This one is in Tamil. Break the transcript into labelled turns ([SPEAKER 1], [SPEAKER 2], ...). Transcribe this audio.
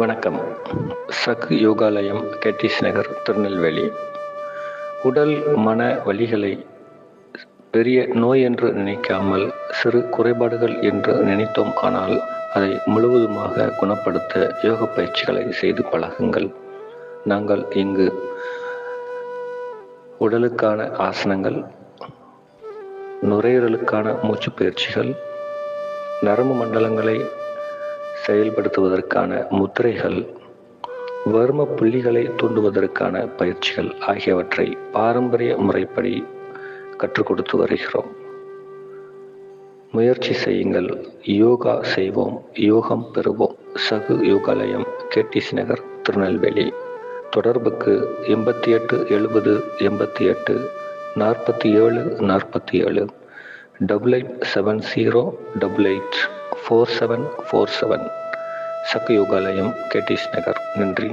[SPEAKER 1] வணக்கம். சகு யோகாலயம் கேட்டிஸ் நகர் திருநெல்வேலி. உடல் மன வலிகளை பெரிய நோய் என்று நினைக்காமல் சிறு குறைபாடுகள் என்று நினைத்தோம் ஆனால் அதை முழுவதுமாக குணப்படுத்த யோக பயிற்சிகளை செய்து பழகுங்கள். நாங்கள் இங்கு உடலுக்கான ஆசனங்கள் நுரையீரலுக்கான மூச்சு பயிற்சிகள் நரம்பு மண்டலங்களை செயல்படுத்துவதற்கான முத்திரைகள் வர்ம புள்ளிகளை தூண்டுவதற்கான பயிற்சிகள் ஆகியவற்றை பாரம்பரிய முறைப்படி கற்றுக் கொடுத்து வருகிறோம். முயற்சி செய்யுங்கள். யோகா செய்வோம். யோகம் பெறுவோம். சகு யோகாலயம் கேடிசி நகர் திருநெல்வேலி. தொடர்புக்கு எண்பத்தி எட்டு எழுபது எண்பத்தி எட்டு நாற்பத்தி ஏழு நாற்பத்தி ஏழு double eight seven zero double eight. Four seven four seven சக்கு யோகாலயம் கேடிஸ் நகர் நன்றி.